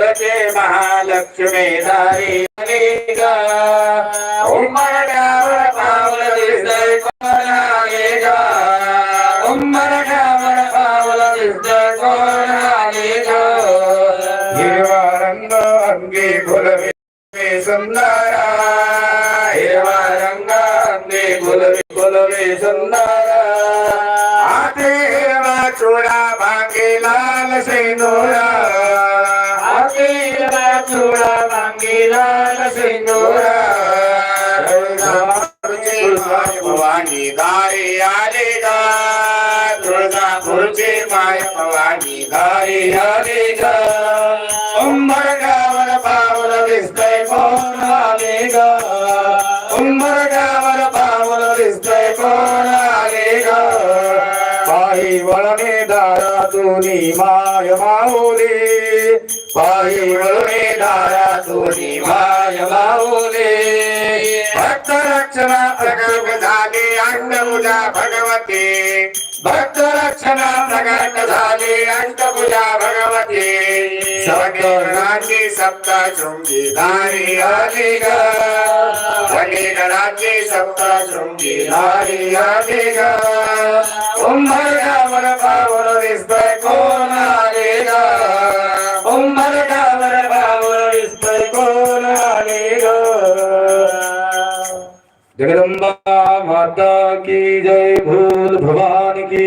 ते महालक्ष्मी दारी गा पावल पावलं दिसतंय गा उमरड्यावर पावलं दिसतंय कोण गा हिरवा रंग अंगी फुलवे सुंदरा। हिरवा रंग अंगी फुलवे फुलवे सुंदरा। हिरवा लाल सिंदुरा भवानी दारी आली गा माय भवानी दारी आली गा उंबरगावर पावलं दिसतंय कोण आले गा उंबरगावर पावलं दिसतंय कोण आले गा पायी वळणे दारा दारातूनी माय माऊली. पायी वळणे दारा दारातूनी माय माऊली. भक्त रक्षणा प्रकल्प झाली अंडभुजा भगवती भक्त रक्षणा प्रकट झाली अंडभुजा भगवती सगणाची सप्ता शृंगी धारी आली ग सगणाची सप्ता शृंगी धारी आली जगदम्बा माता की जय भूल भवानी की